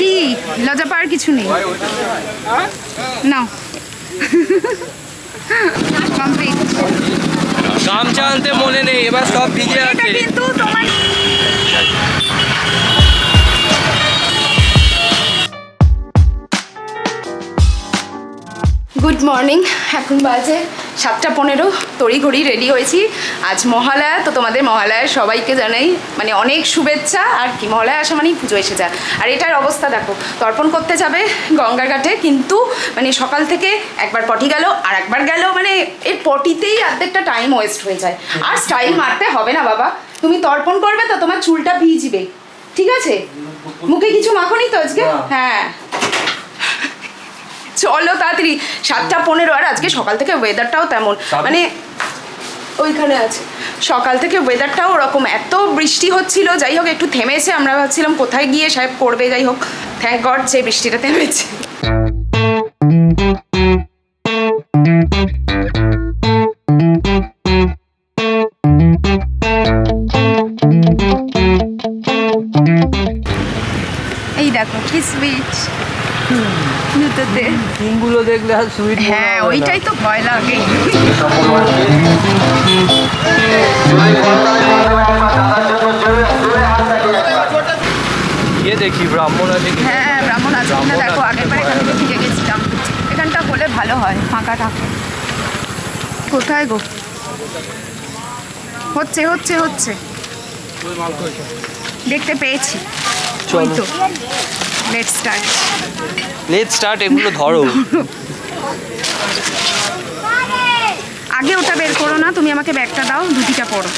কি? লজ্জা পাওয়ার কিছু নেই? নাও কমপ্লিট গামছা আনতে মনে নেই এবার সব ভিজে আছে। কিন্তু তোমার গুড মর্নিং এখন বাজে সাতটা পনেরো তড়িঘড়ি রেডি হয়েছি। আজ মহালয়া তো তোমাদের মহালয়ার সবাইকে জানাই মানে অনেক শুভেচ্ছা। আর কি মহালয়া আসা মানেই পুজো এসে যায়। আর এটার অবস্থা দেখো তর্পণ করতে যাবে গঙ্গার ঘাটে কিন্তু মানে সকাল থেকে একবার পটি গেল আর একবার গেল মানে এর পটিতেই অর্ধেকটা টাইম ওয়েস্ট হয়ে যায়। আর স্টাইল মারতে হবে না বাবা। তুমি তর্পণ করবে তো তোমার চুলটা ভিজবে। ঠিক আছে? মুখে কিছু মাখনি তো আজকে? হ্যাঁ। চলো তাড়াতাড়ি। সাতটা পনেরো আর আজকে সকাল থেকে ওয়েদারটাও তেমন। মানে ওইখানে আছে। সকাল থেকে ওয়েদারটাও ওরকম। এত বৃষ্টি হচ্ছিল যাই হোক একটু থেমেছে। আমরা ভাবছিলাম কোথায় গিয়ে সাহেব করবে যাই হোক। থ্যাংক গড যে বৃষ্টিটা থেমেছে। এই দেখো কি সুইট জুতোতে দেখলে আর সুইট হ্যাঁ ওইটাই তো ভয় লাগে। গিয়ে দেখি ব্রাহ্মণ আছে কি হ্যাঁ ব্রাহ্মণ আছে কিনা? দেখো আছে। আগের বার এখান থেকে ফিরে গেছিলাম। এখানটা হলে ভালো হয় ফাঁকা থাকে। কোথায় গো? হচ্ছে হচ্ছে হচ্ছে। দেখতে পেয়েছি। ওই তো। লেট স্টার্ট লেট স্টার্ট এগুলো ধরো। আগে ওটা বের করো না তুমি আমাকে ব্যাগটা দাও ধুতিটা পরো।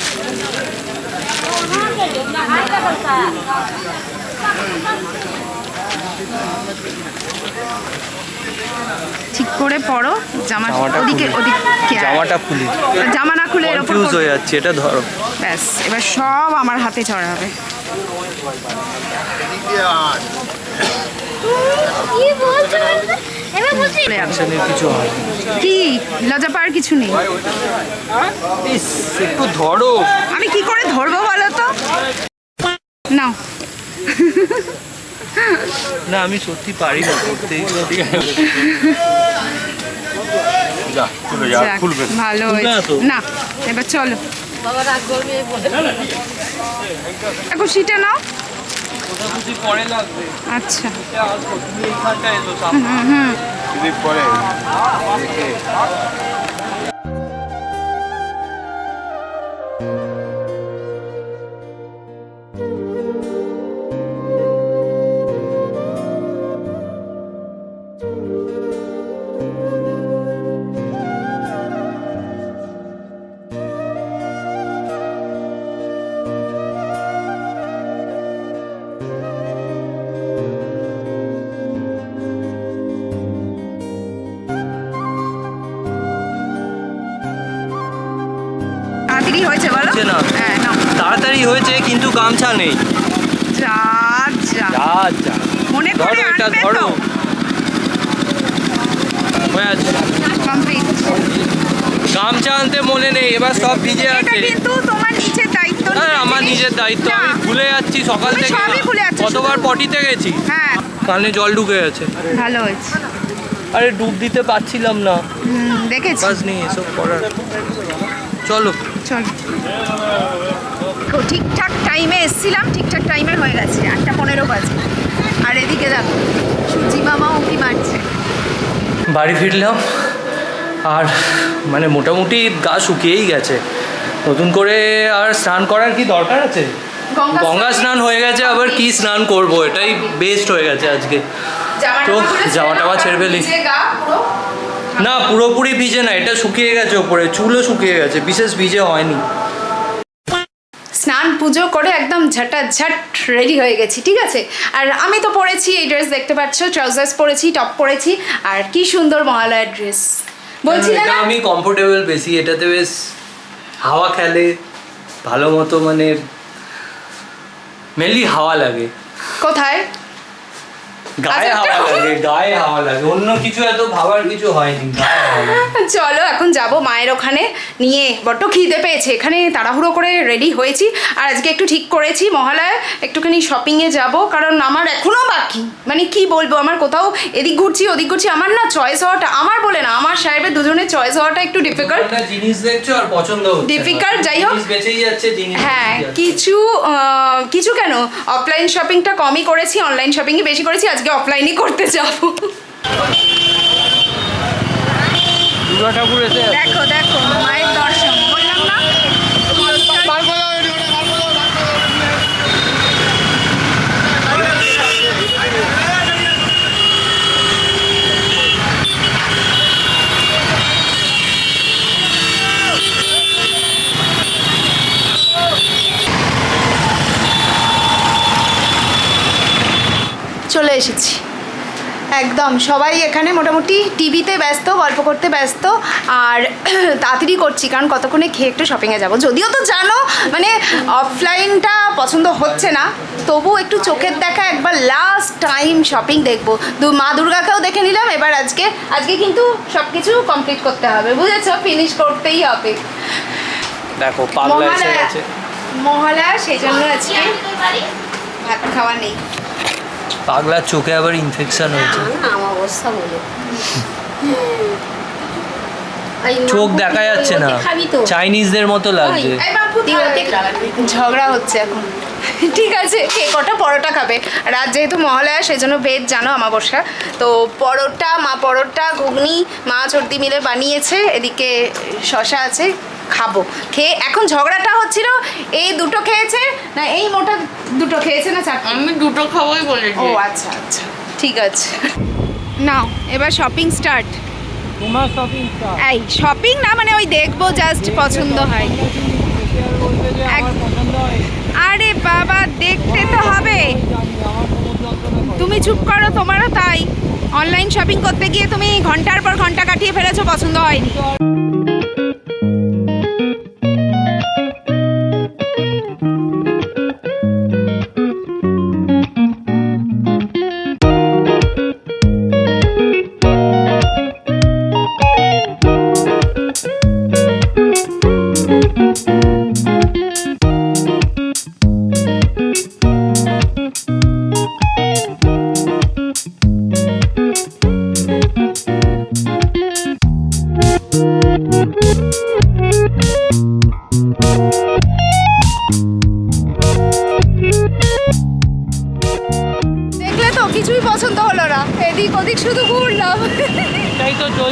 ঠিক করে পরো জামা জামাটা ওদিকে। ওদিকে জামাটা খুলি। জামা না খুলে এরকম করো। হয়ে যাচ্ছে এটা ধরো। ব্যাস এবার সব আমার হাতে কিছু হয় কি? লজ্জা পাওয়ার কিছু নেই? একটু ধরো। আমি কি করে ধরবো বলো তো? নাও। না আমি সত্যি পারি না করতে। ভালো না এবার চলো। এখন সিটে নাও। আচ্ছা। তাড়াতাড়ি হয়েছে কিন্তু গামছা নেই। যা যা। যা যা। মনে করে এটা ধরো। তো আছে। কমপ্লিট গামছা আনতে মনে নেই এবার সব ভিজে আছে কিন্তু তোমার নিজের দায়িত্ব আমার নিজের দায়িত্ব। আমি ভুলে যাচ্ছি সকাল থেকে। কতবার পটিতে গেছি। হ্যাঁ। কানে জল ঢুকে গেছে। ভালো হয়েছে। আরে ডুব দিতে পারছিলাম না। দেখেছি। নেই এসব করার। চলো। চলো। তো ঠিকঠাক টাইমে এসছিলাম ঠিকঠাক টাইমে হয়ে গেছে আটটা পনেরো বাজে। আর এদিকে দেখো সুজি মামা উঁকি মারছে। বাড়ি ফিরলাম আর মানে মোটামুটি গা শুকিয়েই গেছে। নতুন করে আর স্নান করার কি দরকার আছে? গঙ্গা স্নান হয়ে গেছে আবার কি স্নান করব? এটাই বেস্ট হয়ে গেছে আজকে। তো, জামা টামা ছেড়ে ফেলি। না পুরোপুরি ভিজে না এটা শুকিয়ে গেছে ওপরে চুলও শুকিয়ে গেছে বিশেষ ভিজে হয়নি। পুজো করে একদম ঝাটা ঝাট রেডি হয়ে গেছি ঠিক আছে? আর আমি তো পরেছি এই ড্রেস দেখতে পাচ্ছ ট্রাউজার্স পরেছি টপ পরেছি আর কি সুন্দর মহালয়ার ড্রেস বলছি এটা না আমি কমফোর্টেবল বেশি এটাতে বেশ হাওয়া খেলে ভালো মতো মানে মেনলি হাওয়া লাগে। কোথায়? গায়ে আচ্ছা, হাওয়া লাগে গায়ে হাওয়া লাগে। অন্য কিছু এত ভাবার কিছু হয়নি গায়ে হাওয়া লাগে। চলো এখন যাব মায়ের ওখানে নিয়ে। বড্ড খিদে পেয়েছে এখানে তাড়াহুড়ো করে রেডি হয়েছি। আর আজকে একটু ঠিক করেছি মহালয়া একটুখানি শপিং এ যাব কারণ আমার এখনও বাকি মানে কি বলব আমার কোথাও এদিক ঘুরছি ওদিক ঘুরছি আমার না চয়েস হওয়াটা আমার বলে না আমার সাহেবের দুজনের চয়েস হওয়াটা একটু ডিফিকাল্ট জিনিস দেখছ আর পছন্দ হচ্ছে। Difficult, যাই হোক। জিনিস বেঁচেই যাচ্ছে জিনিস হ্যাঁ কিছু কিছু কেন? অফলাইন শপিংটা কমই করেছি অনলাইন শপিংই বেশি করেছি আজকে অফলাইনই করতে যাব। দুর্গা ঠাকুর এসে দেখো দেখো মায়ের দর্শন বললাম না চলে এসেছি। একদম সবাই এখানে মোটামুটি টিভিতে ব্যস্ত গল্প করতে ব্যস্ত আর তাড়াতাড়ি করছি কারণ কতক্ষণে খেয়ে একটু শপিংয়ে যাব। যদিও তো জানো মানে অফলাইনটা পছন্দ হচ্ছে না তবু একটু চোখের দেখা একবার লাস্ট টাইম শপিং দেখব। দু মা দুর্গাকেও দেখে নিলাম এবার আজকে আজকে কিন্তু সব কিছু কমপ্লিট করতে হবে বুঝেছ? ফিনিশ করতেই হবে। দেখো মহালয়া মহালয়া সেই জন্য আজকে ভাত খাওয়া নেই। পাগলার চোখে আবার ইনফেকশন হয়েছে। চোখ দেখা যাচ্ছে না। চাইনিজদের মতো লাগছে। ঝগড়া হচ্ছে এখন। ঠিক আছে কে কটা পরোটা খাবে? রাত যেহেতু মহালয়া সেই জন্য ভেজ জানো আমাবস্যা। তো পরোটা মা পরোটা ঘুগনি মা চর্দি মিলে বানিয়েছে এদিকে শশা আছে খাব। খেয়ে এখন ঝগড়াটা হচ্ছিল এই দুটো খেয়েছে না এই মোটা দুটো খেয়েছে না চারটে? আমি দুটো খাবোই বলেছি। ও আচ্ছা আচ্ছা ঠিক আছে। নাও এবার শপিং স্টার্ট শপিং এই শপিং না মানে ওই দেখব জাস্ট পছন্দ হয়। আরে বাবা, দেখতে তো হবে। তুমি চুপ করো, তোমারও তাই। অনলাইন শপিং করতে গিয়ে তুমি ঘণ্টার পর ঘণ্টা কাটিয়ে ফেলেছো, পছন্দ হয়নি।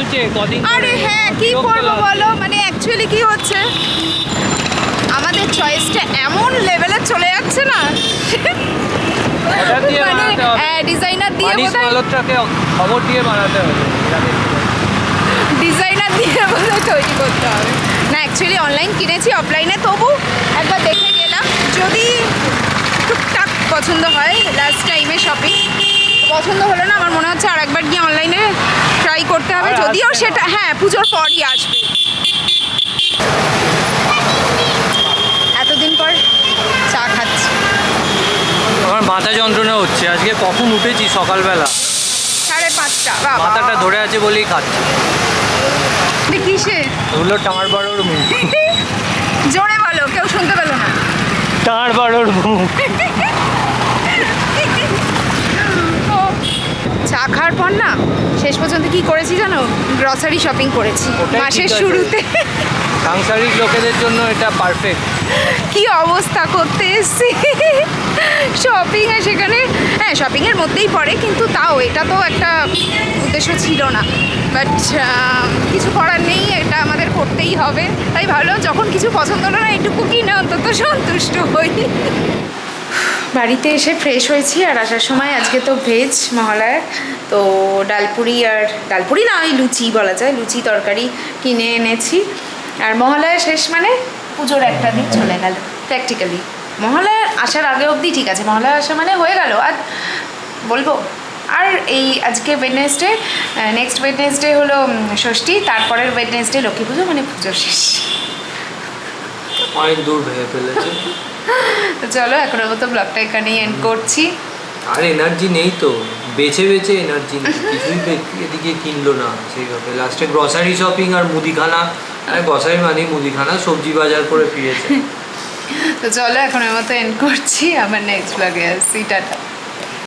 চলছে কদিন আরে হ্যাঁ কি করব বলো? মানে অ্যাকচুয়ালি কি হচ্ছে? আমাদের চয়েসটা এমন লেভেলে চলে যাচ্ছে না। মানে ডিজাইনার দিয়ে মালহোত্রাকে খবর দিয়ে বানাতে হবে। ডিজাইনার দিয়ে বোধহয় তৈরি করতে হবে। না অ্যাকচুয়ালি অনলাইন কিনেছি অফলাইনে তবু একবার দেখে গেলাম। যদি টুকটাক পছন্দ হয় লাস্ট টাইমে শপিং পছন্দ হলো না আমার মনে হচ্ছে আর একবার গিয়ে অনলাইনে ট্রাই করতে হবে। যদিও সেটা হ্যাঁ পুজোর পরই আসবে। এতদিন পর চা খাচ্ছি। আমার মাথা যন্ত্রণা হচ্ছে আজকে কখন উঠেছি সকালবেলা? সাড়ে পাঁচটা মাথাটা ধরে আছে বলেই খাচ্ছি। এটা কিসে ওগুলো টাঁড় বাড়োর মুখ। জোরে বলো কেউ শুনতে পেল না। টাঁড় বাড়োর মুখ ও, খাওয়ার পর না শেষ পর্যন্ত কি করেছি জানো? গ্রসারি শপিং করেছি। মাসের শুরুতে। সাংসারিক লোকেদের জন্য এটা পারফেক্ট কি অবস্থা করতে এসছি? শপিং সেখানে হ্যাঁ শপিং এর মধ্যেই পড়ে কিন্তু তাও এটা তো একটা উদ্দেশ্য ছিল না। বাট কিছু করার নেই এটা আমাদের করতেই হবে। তাই ভালো যখন কিছু পছন্দ হলো না এটুকু কিনে অন্তত সন্তুষ্ট হই। বাড়িতে এসে ফ্রেশ হয়েছি আর আসার সময় আজকে তো ভেজ মহালয়ার। তো ডালপুরি আর ডালপুরি না ওই লুচি বলা যায় লুচি তরকারি কিনে এনেছি। আর মহালয়া শেষ মানে পুজোর একটা দিন চলে গেল প্র্যাকটিক্যালি মহালয়া আসার আগে অবধি ঠিক আছে মহালয়া আসা মানে হয়ে গেল। আর বলব আর এই আজকে ওয়েডনেসডে নেক্সট ওয়েডনেসডে হলো ষষ্ঠী তারপরের ওয়েডনেসডে লক্ষ্মী পুজো মানে পুজো শেষ। অনেক দূর ফেলেছে। চলো এখনের মতো ব্লগটা এখানেই এন্ড করছি। আর এনার্জি নেই তো। বেছে বেছে এনার্জি কিছুই এদিকে কিনলো না। সেইভাবে লাস্টে গ্রসারি শপিং আর মুদিখানা গ্রসারি মানে মুদিখানা, সবজি বাজার করে ফিরেছে। তো চলো এখন আমার তো এন্ড করছি, আমার নেক্সট ব্লগে আসছি টাটা।